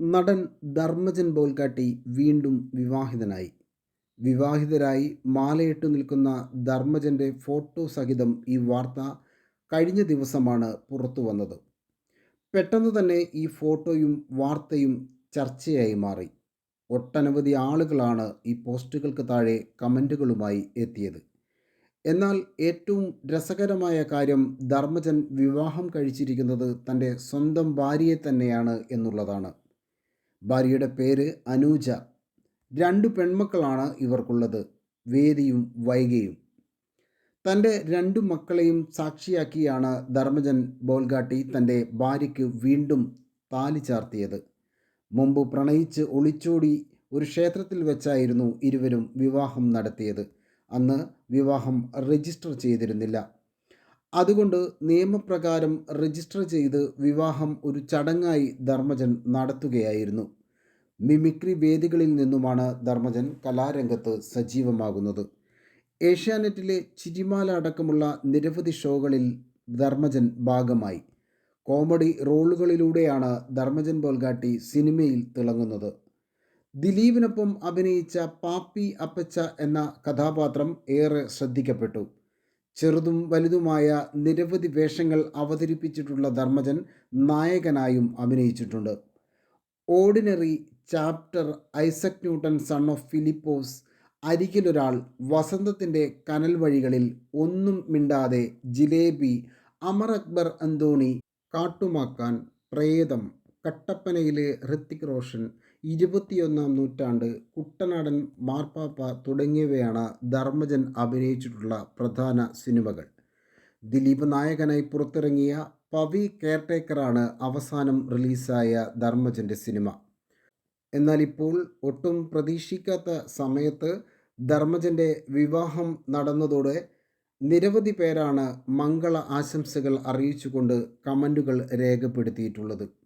നടൻ ധർമ്മജൻ ബോൽക്കാട്ടി വീണ്ടും വിവാഹിതനായി. വിവാഹിതരായി മാലയിട്ടു നിൽക്കുന്ന ധർമ്മജന്റെ ഫോട്ടോ സഹിതം ഈ വാർത്ത കഴിഞ്ഞ ദിവസമാണ് പുറത്തു വന്നത്. പെട്ടെന്ന് തന്നെ ഈ ഫോട്ടോയും വാർത്തയും ചർച്ചയായി മാറി. ഒട്ടനവധി ആളുകളാണ് ഈ പോസ്റ്റുകൾക്ക് താഴെ കമന്റുകളുമായി എത്തിയത്. എന്നാൽ ഏറ്റവും രസകരമായ കാര്യം ധർമ്മജൻ വിവാഹം കഴിച്ചിരിക്കുന്നത് തന്റെ സ്വന്തം ഭാര്യയെ തന്നെയാണ് എന്നുള്ളതാണ്. ഭാര്യയുടെ പേര് അനൂജ. രണ്ട് പെൺമക്കളാണ് ഇവർക്കുള്ളത്. വേദിയും വൈകയും. തന്റെ രണ്ടു മക്കളെയും സാക്ഷിയാക്കിയാണ് ധർമ്മജൻ ബോൽഗാട്ടി തന്റെ ഭാര്യയ്ക്ക് വീണ്ടും താലി ചാർത്തിയത്. മുമ്പ് പ്രണയിച്ച് ഒളിച്ചോടി ഒരു ക്ഷേത്രത്തിൽ വെച്ചായിരുന്നു ഇരുവരും വിവാഹം നടത്തിയത്. അന്ന് വിവാഹം രജിസ്റ്റർ ചെയ്തിരുന്നില്ല. അതുകൊണ്ട് നിയമപ്രകാരം രജിസ്റ്റർ ചെയ്ത് വിവാഹം ഒരു ചടങ്ങായി ധർമ്മജൻ നടത്തുകയായിരുന്നു. മിമിക്രി വേദികളിൽ നിന്നുമാണ് ധർമ്മജൻ കലാരംഗത്ത് സജീവമാകുന്നത്. ഏഷ്യാനെറ്റിലെ ചിരിമാല അടക്കമുള്ള നിരവധി ഷോകളിൽ ധർമ്മജൻ ഭാഗമായി. കോമഡി റോളുകളിലൂടെയാണ് ധർമ്മജൻ ബോൽഗാട്ടി സിനിമയിൽ തിളങ്ങുന്നത്. ദിലീപിനൊപ്പം അഭിനയിച്ച പാപ്പി അപ്പച്ച എന്ന കഥാപാത്രം ഏറെ ശ്രദ്ധിക്കപ്പെട്ടു. ചെറുതും വലുതുമായ നിരവധി വേഷങ്ങൾ അവതരിപ്പിച്ചിട്ടുള്ള ധർമ്മജൻ നായകനായും അഭിനയിച്ചിട്ടുണ്ട്. Ordinary Chapter Isaac Newton Son of Philipose Arikiloral Vasanthathinte Kanal Vazhikalil ഒന്നും മിണ്ടാതെ ജിലേബി അമർ അക്ബർ അന്തോണി കാട്ടുമാക്കാൻ പ്രേതം കട്ടപ്പനയിലെ ഋത്തിക് റോഷൻ ഇരുപത്തിയൊന്നാം നൂറ്റാണ്ട് കുട്ടനാടൻ മാർപ്പാപ്പ തുടങ്ങിയവയാണ് ധർമ്മജൻ അഭിനയിച്ചിട്ടുള്ള പ്രധാന സിനിമകൾ. ദിലീപ് നായകനായി പുറത്തിറങ്ങിയ പവി കെയർടേക്കറാണ് അവസാനം റിലീസായ ധർമ്മജന്റെ സിനിമ. എന്നാൽ ഇപ്പോൾ ഒട്ടും പ്രതീക്ഷിക്കാത്ത സമയത്ത് ധർമ്മജന്റെ വിവാഹം നടന്നതോടെ നിരവധി പേരാണ് മംഗള ആശംസകൾ അറിയിച്ചുകൊണ്ട് കമന്റുകൾ രേഖപ്പെടുത്തിയിട്ടുള്ളത്.